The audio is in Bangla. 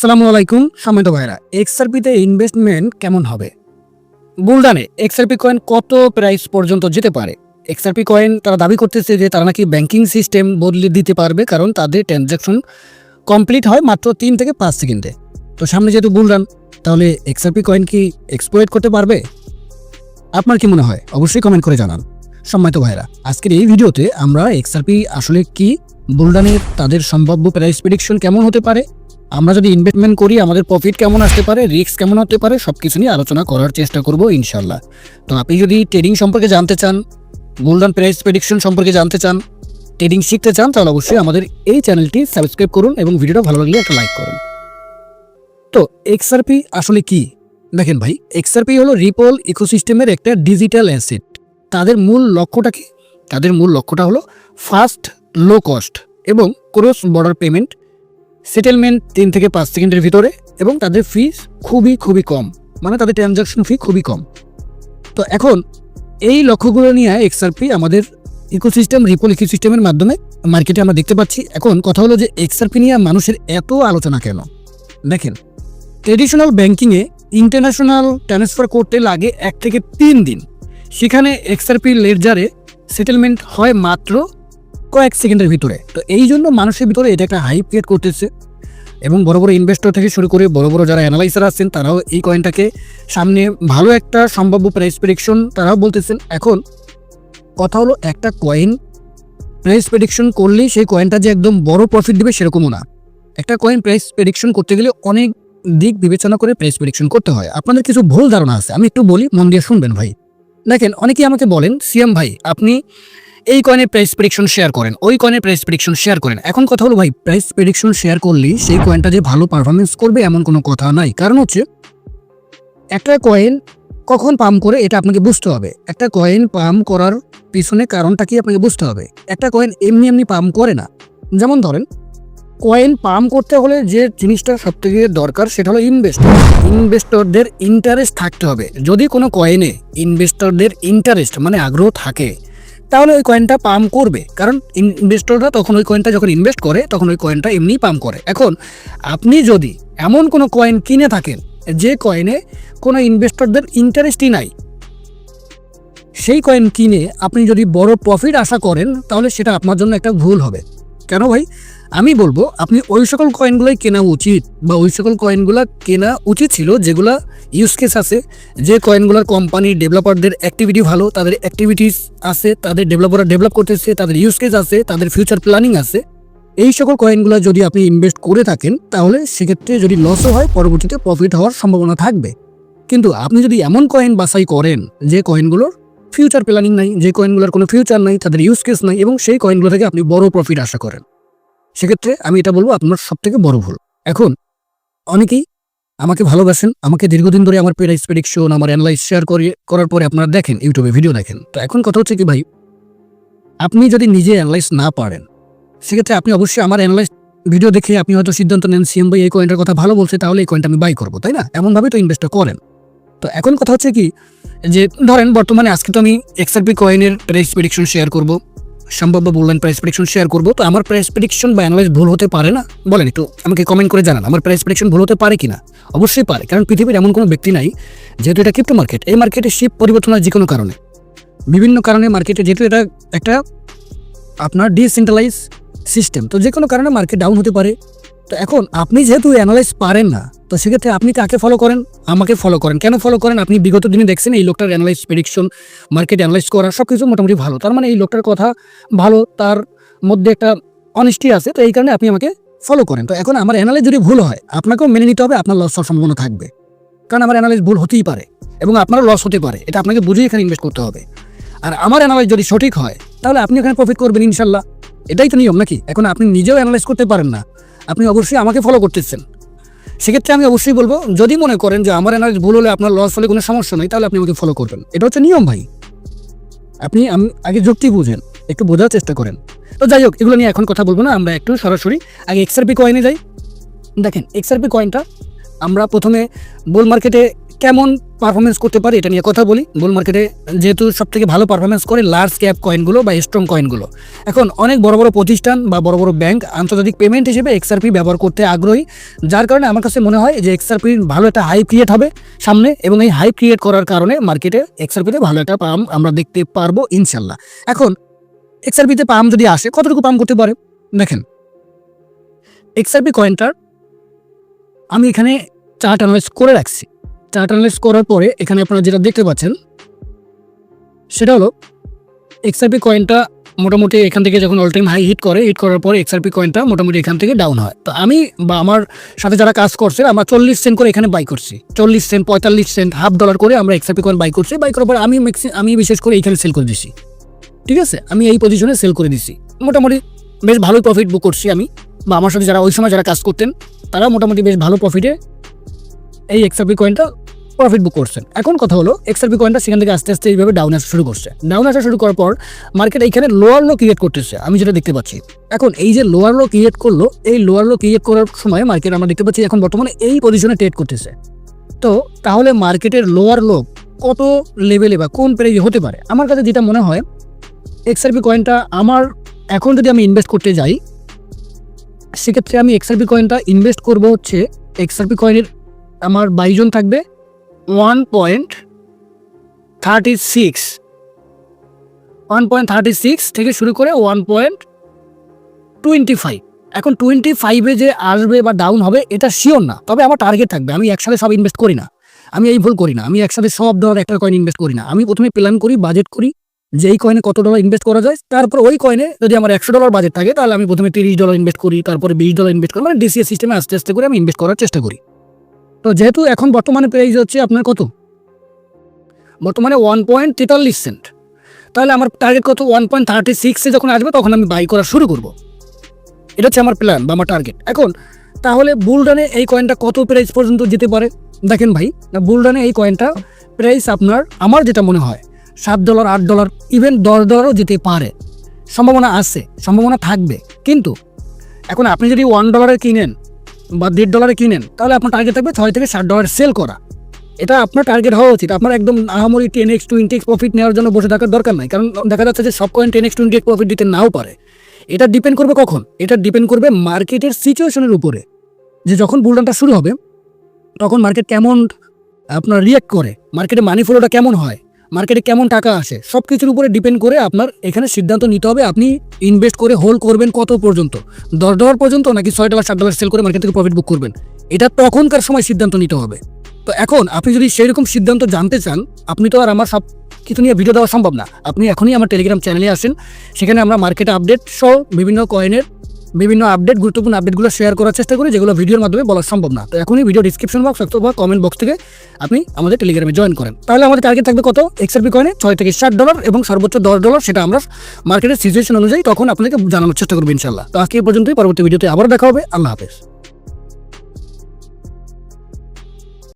আসসালামু আলাইকুম, সম্মানিত ভাইরা এক্সআরপিতে ইনভেস্টমেন্ট কেমন হবে? বুলডানে এক্সআরপি কয়েন কত প্রাইস পর্যন্ত যেতে পারে? এক্সআরপি কয়েন তারা দাবি করতেছে যে তারা নাকি ব্যাংকিং সিস্টেম বদলে দিতে পারবে কারণ তাদের ট্রানজ্যাকশন কমপ্লিট হয় মাত্র তিন থেকে পাঁচ সেকেন্ডে। তো সামনে যেহেতু বুলডান, তাহলে এক্সআরপি কয়েন কি এক্সপ্লয়েট করতে পারবে? আপনার কি মনে হয়? অবশ্যই কমেন্ট করে জানান। সম্মানিত ভাইরা আজকের এই ভিডিওতে আমরা এক্সআরপি আসলে কি, বুলডানের তাদের সম্ভাব্য প্রাইস প্রেডিকশন কেমন হতে পারে আমরা যদি ইনভেস্টমেন্ট করি, আমাদের প্রফিট কেমন আসতে পারে রিস্ক কেমন হতে পারে সব কিছু নিয়ে আলোচনা করার চেষ্টা করব ইনশাল্লাহ তো আপনি যদি ট্রেডিং সম্পর্কে জানতে চান গোল্ডেন প্রাইস প্রেডিকশন সম্পর্কে জানতে চান ট্রেডিং শিখতে চান, তাহলে অবশ্যই আমাদের এই চ্যানেলটি সাবস্ক্রাইব করুন এবং ভিডিওটা ভালো লাগলে একটা লাইক করুন। তো এক্সআরপি আসলে কি? দেখেন ভাই এক্সআরপি হলো রিপল ইকোসিস্টেমের একটা ডিজিটাল অ্যাসেট তাদের মূল লক্ষ্যটা কি? তাদের মূল লক্ষ্যটা হলো ফাস্ট লো কস্ট এবং ক্রস বর্ডার পেমেন্ট সেটেলমেন্ট তিন থেকে পাঁচ সেকেন্ডের ভিতরে এবং তাদের ফিস খুবই খুবই কম। মানে তাদের ট্রানজাকশন ফি খুবই কম। তো এখন এই লক্ষ্যগুলো নিয়ে এক্সআরপি আমাদের ইকোসিস্টেম রিপল ইকোসিস্টেমের মাধ্যমে মার্কেটে আমরা দেখতে পাচ্ছি। এখন কথা হলো যে এক্সআরপি নিয়ে মানুষের এত আলোচনা কেন? দেখেন ট্রেডিশনাল ব্যাংকিংয়ে ইন্টারন্যাশনাল ট্রান্সফার করতে লাগে এক থেকে তিন দিন। সেখানে এক্সআরপি লেজারে সেটেলমেন্ট হয় মাত্র কয়েক সেকেন্ডের ভিতরে। তো এই জন্য মানুষের ভিতরে এটা একটা হাইপ ক্রিয়েট করতেছে। এবং বড় বড় ইনভেস্টর থেকে শুরু করে বড় বড় যারা অ্যানালাইজার আছেন, তারাও এই কয়েনটাকে সামনে ভালো একটা সম্ভাব্য প্রাইস প্রেডিকশন তারাও বলতেছেন। এখন কথা হলো একটা কয়েন প্রাইস প্রেডিকশন করলেই সেই কয়েনটা যে একদম বড় প্রফিট দিবে সেরকমও না। একটা কয়েন প্রাইস প্রেডিকশন করতে গেলে অনেক দিক বিবেচনা করে প্রাইস প্রেডিকশন করতে হয়। আপনাদের কিছু ভুল ধারণা আছে, আমি একটু বলি, মন দিয়ে শুনবেন ভাই। দেখেন, অনেকেই আমাকে বলেন সিএম ভাই, আপনি এই কয়েনের প্রাইস প্রেডিকশন শেয়ার করেন, ওই কয়েনের প্রাইস প্রেডিকশন শেয়ার করেন। এখন কথা হলো ভাই প্রাইস প্রেডিকশন শেয়ার করলেই সেই কয়েনটা যে ভালো পারফরমেন্স করবে এমন কোনো কথা নাই। কারণ হচ্ছে, একটা কয়েন কখন পাম্প করে এটা আপনাকে বুঝতে হবে। একটা কয়েন পাম্প করার পিছনে কারণটা কি আপনাকে বুঝতে হবে? একটা কয়েন এমনি এমনি পাম্প করে না। যেমন ধরেন কয়েন পাম্প করতে হলে যে জিনিসটা সব থেকে দরকার সেটা হলো ইনভেস্টর ইনভেস্টরদের ইন্টারেস্ট থাকতে হবে। যদি কোনো কয়েনে ইনভেস্টরদের ইন্টারেস্ট মানে আগ্রহ থাকে তাহলে ওই কয়েনটা পাম করবে। কারণ ইনভেস্টররা তখন ওই কয়েনটা যখন ইনভেস্ট করে, তখন ওই কয়েনটা এমনি পাম করে। এখন আপনি যদি এমন কোনো কয়েন কিনে থাকেন, যে কয়েনে কোনো ইনভেস্টরদের ইন্টারেস্টই নাই, সেই কয়েন কিনে আপনি যদি বড় প্রফিট আশা করেন, তাহলে সেটা আপনার জন্য একটা ভুল হবে। কেন ভাই? আমি বলব, আপনি ওই সকল কয়েনগুলোই কেনা উচিত বা ওই সকল কয়েনগুলো কেনা উচিত ছিল যেগুলা ইউজ কেস আছে। যে কয়েনগুলোর কোম্পানি ডেভেলপারদের অ্যাক্টিভিটি ভালো, তাদের অ্যাক্টিভিটিস আছে, তাদের ডেভেলপাররা ডেভেলপ করতেছে, তাদের ইউজ কেস আছে, তাদের ফিউচার প্ল্যানিং আছে। এই সকল কয়েনগুলো যদি আপনি ইনভেস্ট করে থাকেন, তাহলে সেক্ষেত্রে যদি লসও হয়, পরবর্তীতে প্রফিট হওয়ার সম্ভাবনা থাকবে। কিন্তু আপনি যদি এমন কয়েন বাছাই করেন, যে কয়েনগুলোর ফিউচার প্ল্যানিং নাই, যে কয়েনগুলোর কোনো ফিউচার নাই, তাদের ইউজ কেস নাই এবং সেই কয়েনগুলো থেকে আপনি বড় প্রফিট আশা করেন। সেক্ষেত্রে আমি এটা বলব, আপনার সব থেকে বড় ভুল। এখন, অনেকেই আমাকে ভালোবাসেন, আমাকে দীর্ঘদিন ধরে আমার প্রাইস প্রেডিকশন আমার অ্যানালাইজ শেয়ার করে, করার পরে আপনারা দেখেন ইউটিউবে ভিডিও দেখেন। তো এখন কথা হচ্ছে কি ভাই, আপনি যদি নিজে অ্যানালাইজ না পারেন, সেক্ষেত্রে আপনি অবশ্যই আমার অ্যানালাইজ ভিডিও দেখে আপনি হয়তো সিদ্ধান্ত নেন সিএম ভাই এই কয়েনটার কথা ভালো বলছে, তাহলে এই কয়েনটা আমি বাই করব, তাই না? এমনভাবে তো ইনভেস্টটা করেন। তো এখন কথা হচ্ছে কি যে ধরেন বর্তমানে আজকে তো আমি এক্সআরপি কয়েনের প্রাইস প্রেডিকশন শেয়ার করব, সম্ভাব্য বললেন প্রাইস প্রেডিকশন শেয়ার করব, তো আমার প্রাইস প্রেডিকশন বা অ্যানালাইজ ভুল হতে পারে না? বলেন একটু, আমাকে কমেন্ট করে জানান, আমার প্রাইস প্রেডিকশন ভুল হতে পারে কি না অবশ্যই পারে, কারণ পৃথিবীর এমন কোনো ব্যক্তি নাই, যেহেতু এটা ক্রিপ্টো মার্কেট এই মার্কেটে শিপ পরিবর্তন হয় যে কোনো কারণে। বিভিন্ন কারণে মার্কেটে যেহেতু এটা একটা আপনার ডিসেন্ট্রালাইজ সিস্টেম তো যে কোনো কারণে মার্কেট ডাউন হতে পারে। তো এখন আপনি যেহেতু অ্যানালাইজ পারেন না, তো সেক্ষেত্রে আপনি কাকে ফলো করেন? আমাকে ফলো করেন। কেন ফলো করেন? আপনি বিগত দিনে দেখছেন এই লোকটার অ্যানালাইজ প্রেডিকশন মার্কেট অ্যানালাইজ করা সব কিছু মোটামুটি ভালো। তার মানে এই লোকটার কথা ভালো, তার মধ্যে একটা অনেস্টি আছে, তো এই কারণে আপনি আমাকে ফলো করেন। তো এখন আমার অ্যানালাইজ যদি ভুল হয়, আপনাকেও মেনে নিতে হবে, আপনার লস হওয়ার সম্ভাবনা থাকবে। কারণ আমার অ্যানালাইজ ভুল হতেই পারে এবং আপনারও লস হতে পারে। এটা আপনাকে বুঝেই এখানে ইনভেস্ট করতে হবে। আর আমার অ্যানালাইজ যদি সঠিক হয়, তাহলে আপনি এখানে প্রফিট করবেন ইনশাল্লাহ। এটাই তো নিয়ম নাকি? এখন আপনি নিজেও অ্যানালাইজ করতে পারেন না। আপনি অবশ্যই আমাকে ফলো করতেছেন। সেক্ষেত্রে আমি অবশ্যই বলব, যদি মনে করেন যে আমার এনার্জি ভুল হলে আপনার লস হলে কোনো সমস্যা নেই, তাহলে আপনি আমাকে ফলো করবেন। এটা হচ্ছে নিয়ম ভাই। আপনি আগে যুক্তি বুঝেন, একটু বোঝার চেষ্টা করেন। তো যাই হোক, এগুলো নিয়ে এখন কথা বলব না, আমরা একটু সরাসরি আগে এক্সআরপি কয়েনে যাই। দেখেন এক্সআরপি কয়েনটা আমরা প্রথমে বোল মার্কেটে কেমন পারফরমেন্স করতে পারে এটা নিয়ে কথা বলি। বুল মার্কেটে যেহেতু সব থেকে ভালো পারফরমেন্স করে লার্জ ক্যাপ কয়েনগুলো বা স্ট্রং কয়েনগুলো এখন অনেক বড় বড় প্রতিষ্ঠান বা বড় বড় ব্যাংক আন্তর্জাতিক পেমেন্ট হিসেবে এক্সআরপি ব্যবহার করতে আগ্রহী। যার কারণে আমার কাছে মনে হয় যে এক্সআরপি ভালো একটা হাই ক্রিয়েট হবে সামনে এবং এই হাই ক্রিয়েট করার কারণে মার্কেটে এক্সআরপিতে ভালো একটা পাম আমরা দেখতে পারব ইনশাল্লাহ। এখন এক্সআরপিতে পাম যদি আসে কতটুকু পাম করতে পারে? দেখেন। এক্সআরপি কয়েনটার আমি এখানে চার্ট অ্যানালাইজ করে রাখছি। চার্ট অ্যানালাইজ করার পরে এখানে আপনারা যেটা দেখতে পাচ্ছেন, সেটা হলো এক্সআরপি কয়েনটা মোটামুটি এখান থেকে যখন অল টাইম হাই হিট করে হিট করার পরে এক্সআরপি কয়েনটা মোটামুটি এখান থেকে ডাউন হয়। তো আমি বা আমার সাথে যারা কাজ করছে, আমরা চল্লিশ সেন্ট করে এখানে বাই করছি। চল্লিশ সেন্ট পঁয়তাল্লিশ সেন্ট হাফ ডলার করে আমরা এক্সআরপি কয়েন বাই করছি। বাই করার পরে আমি ম্যাক্সি আমি বিশেষ করে এইখানে সেল করে দিছি। ঠিক আছে? আমি এই পজিশনে সেল করে দিছি। মোটামুটি বেশ ভালোই প্রফিট বুক করছি আমি। বা আমার সাথে যারা ওই সময় যারা কাজ করতেন তারা মোটামুটি বেশ ভালো প্রফিটে এই এক্সআরপি কয়েনটা প্রফিট বুক করছেন। এখন কথা হলো এক্সআরপি কয়েনটা সেখান থেকে আস্তে আস্তে এইভাবে ডাউন আসা শুরু করছে। ডাউন আসা শুরু করার পর মার্কেট এইখানে লোয়ার লো ক্রিয়েট করতেছে। আমি যেটা দেখতে পাচ্ছি, এখন এই যে লোয়ার লো ক্রিয়েট করল, এই লোয়ার লো ক্রিয়েট করার সময় মার্কেট আমরা দেখতে পাচ্ছি এখন বর্তমানে এই পজিশনে ট্রেড করতেছে। তো তাহলে মার্কেটের লোয়ার লো কত লেভেলে বা কোন প্রাইজে হতে পারে? আমার কাছে যেটা মনে হয় এক্সআরপি কয়েনটা আমার এখন যদি আমি ইনভেস্ট করতে যাই, সেক্ষেত্রে আমি এক্সআরপি কয়েনটা ইনভেস্ট করব হচ্ছে এক্সআরপি কয়েনের আমার বাইজন থাকবে one point thirty six one point thirty six থেকে শুরু করে ওয়ান পয়েন্ট টোয়েন্টি ফাইভ এখন টোয়েন্টি ফাইভে যে আসবে বা ডাউন হবে, এটা শিওর না। তবে আমার টার্গেট থাকবে। আমি একসাথে সব ইনভেস্ট করি না। আমি এই ভুল করি না। আমি একসাথে সব ধরনের একটা কয়েন ইনভেস্ট করি না। আমি প্রথমে প্ল্যান করি বাজেট করি যে এই কয়েনে কত ডলার ইনভেস্ট করা যায়। তারপর ওই কয়েনে যদি আমার একশো ডলার বাজেট থাকে, তাহলে আমি প্রথমে তিরিশ ডলার ইনভেস্ট করি, তারপরে বিশ ডলার ইনভেস্ট করি। মানে ডিসিএস সিস্টেমে আস্তে আস্তে করে আমি ইনভেস্ট করার চেষ্টা করি। তো যেহেতু এখন বর্তমানে প্রাইস হচ্ছে আপনার কত? বর্তমানে ওয়ান পয়েন্ট তেতাল্লিশ সেন্ট তাহলে আমার টার্গেট কত? ওয়ান পয়েন্ট থার্টি সিক্সে যখন আসবে, তখন আমি বাই করা শুরু করব। এটা হচ্ছে আমার প্ল্যান বা আমার টার্গেট এখন, তাহলে বুলডানে এই কয়েনটা কত প্রাইস পর্যন্ত যেতে পারে? দেখেন ভাই বুলডানে এই কয়েনটা প্রাইস আপনার, আমার যেটা মনে হয়, সাত ডলার আট ডলার ইভেন দশ ডলারও যেতে পারে। সম্ভাবনা আছে, সম্ভাবনা থাকবে। কিন্তু, এখন আপনি যদি ওয়ান ডলারে কিনেন বা দেড় ডলারে কিনেন, তাহলে আপনার টার্গেট থাকবে ছয় থেকে ষাট ডলার সেল করা। এটা আপনার টার্গেট হওয়া উচিত। আপনার একদম আহামরি ten X twenty X profit নেওয়ার জন্য বসে থাকার দরকার নাই। কারণ দেখা যাচ্ছে যে সব coin ten X twenty X profit দিতে নাও পারে। এটা ডিপেন্ড করবে কখন? এটা ডিপেন্ড করবে মার্কেটের সিচুয়েশনের উপরে। যে যখন বুলডানটা শুরু হবে, তখন মার্কেট কেমন আপনার রিয়াক্ট করে? মার্কেটে মানি ফ্লোটা কেমন হয়? মার্কেটে কেমন টাকা আসে সব কিছুর উপরে ডিপেন্ড করে আপনার এখানে সিদ্ধান্ত নিতে হবে আপনি ইনভেস্ট করে হোল্ড করবেন কত পর্যন্ত, দশ ডলার পর্যন্ত নাকি ছয় ডলার সাত ডলার সেল করে মার্কেট থেকে প্রফিট বুক করবেন, এটা তখনকার সময় সিদ্ধান্ত নিতে হবে। তো এখন আপনি যদি সেই রকম সিদ্ধান্ত জানতে চান, আপনি তো আর আমার সব কিছু নিয়ে ভিডিও দেওয়া সম্ভব না। আপনি এখনই আমার টেলিগ্রাম চ্যানেলে আসেন, সেখানে আমরা মার্কেট আপডেট সহ বিভিন্ন কয়েনের বিভিন্ন আপডেট গুরুত্বপূর্ণ আপডেটগুলো শেয়ার করার চেষ্টা করি, যেগুলো ভিডিওর মাধ্যমে বলা সম্ভব না। তো এখনই ভিডিও ডিসক্রিপশন বক্স অথবা কমেন্ট বক্স থেকে আপনি আমাদের টেলিগ্রামে জয়েন করেন। তাহলে আমাদের টার্গেট থাকবে কত? এক্সআরপি কয়েনে ছয় থেকে ষাট ডলার এবং সর্বোচ্চ দশ ডলার সেটা আমরা মার্কেটের সিচুয়েশন অনুযায়ী তখন আপনাকে জানানোর চেষ্টা করব ইনশাল্লাহ তো আজকে এই পর্যন্তই, পরবর্তী ভিডিওতে আবার দেখা হবে। আল্লাহ হাফেজ।